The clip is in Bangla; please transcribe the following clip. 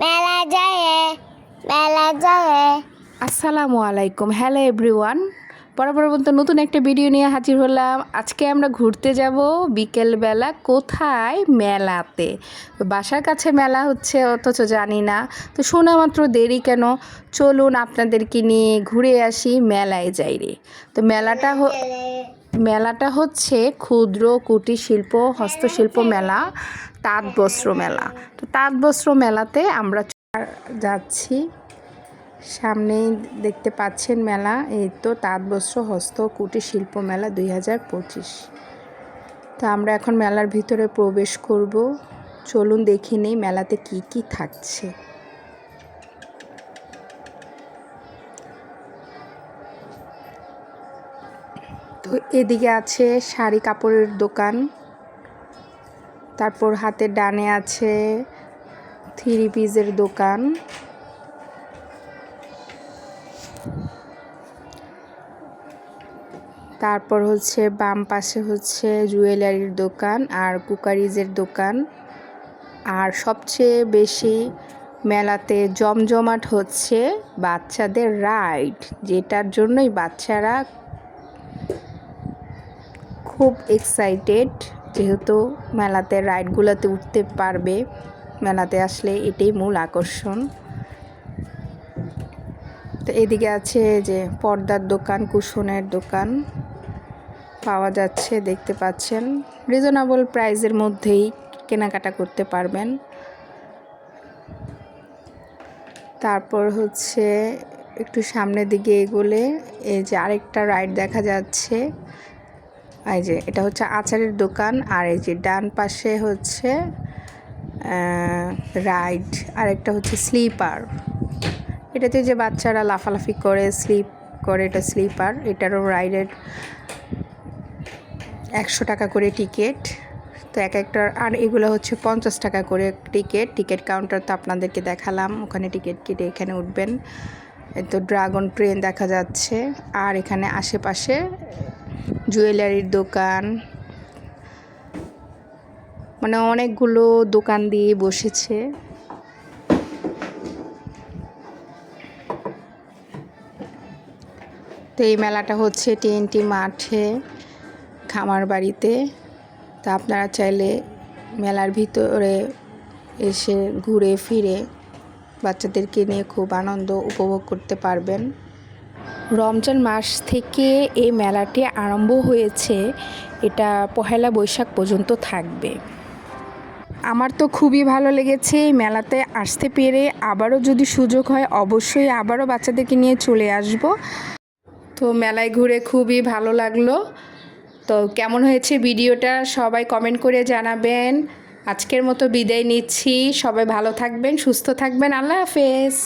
মেলা যায় মেলা যায়। আসসালামু আলাইকুম। হ্যালো এভরিওয়ান মতো নতুন একটা ভিডিও নিয়ে হাজির হলাম। আজকে আমরা ঘুরতে যাব বিকেলবেলা কোথায়? মেলাতে। বাসার কাছে মেলা হচ্ছে অথচ জানি না। তো শোনা মাত্র দেরি কেন? চলুন আপনাদেরকে নিয়ে ঘুরে আসি মেলায় যাই রে তো মেলাটা মেলাটা হচ্ছে ক্ষুদ্র কুটির শিল্প, হস্তশিল্প মেলা তাঁত বস্ত্র মেলা। তো তাঁত বস্ত্র মেলাতে আমরা যাচ্ছি। সামনেই দেখতে পাচ্ছেন মেলা, এই তো তাঁত বস্ত্র হস্ত, কুটির শিল্প মেলা দুই হাজার পঁচিশ। তো আমরা এখন মেলার ভিতরে প্রবেশ করব। চলুন দেখে নেই মেলাতে কি কি থাকছে। তো এদিকে আছে শাড়ি কাপড়ের দোকান। তারপর হাতের ডানে আছে থ্রি পিসের দোকান। তারপর হচ্ছে বাম পাশে হচ্ছে জুয়েলারির দোকান আর কুকারিজের দোকান। আর সবচেয়ে বেশি মেলাতে জমজমাট হচ্ছে বাচ্চাদের রাইড, যেটার জন্যই বাচ্চারা খুব এক্সাইটেড যেহেতু মেলাতে রাইডগুলোতে উঠতে পারবে। মেলাতে আসলে এটাই মূল আকর্ষণ। তো এদিকে আছে যে পর্দার দোকান, কুশনের দোকান। পাওয়া যাচ্ছে, দেখতে পাচ্ছেন। রিজনেবল প্রাইসের মধ্যেই কেনাকাটা করতে পারবেন। তারপর হচ্ছে একটু সামনের দিকে এগোলে, এই যে আরেকটা রাইড দেখা যাচ্ছে। এই যে, এটা হচ্ছে আচারের দোকান, আর এই যে ডান পাশে হচ্ছে রাইড, আর একটা হচ্ছে স্লিপার। এটাতে যে বাচ্চারা লাফালাফি করে, স্লিপ করে, এটা স্লিপার, এটারও রাইডের একশো টাকা করে টিকিট। তো এক একটা, আর এগুলো হচ্ছে পঞ্চাশ টাকা করে টিকিট। টিকিট কাউন্টার তো আপনাদেরকে দেখালাম, ওখানে টিকিট কেটে এখানে উঠবেন। তো ড্রাগন ট্রেন দেখা যাচ্ছে, আর এখানে আশেপাশে জুয়েলারির দোকান। মানে অনেকগুলো দোকান দিয়ে বসেছে। তো এই মেলাটা হচ্ছে টিএনটি মাঠে, খামার বাড়িতে। তা আপনারা চাইলে মেলার ভিতরে এসে ঘুরে ফিরে বাচ্চাদেরকে নিয়ে খুব আনন্দ উপভোগ করতে পারবেন। রমজান মাস থেকে এই মেলাটি আরম্ভ হয়েছে। এটা পহেলা বৈশাখ পর্যন্ত থাকবে। আমার তো খুবই ভালো লেগেছে এই মেলাতে আসতে পেরে। আবারও যদি সুযোগ হয়, অবশ্যই আবারও বাচ্চাদেরকে নিয়ে চলে আসব। তো মেলায় ঘুরে খুবই ভালো লাগল। তো কেমন হয়েছে ভিডিওটা সবাই কমেন্ট করে জানাবেন। আজকের মতো বিদায় নিচ্ছি। সবাই ভালো থাকবেন, সুস্থ থাকবেন। আল্লাহ হাফেজ।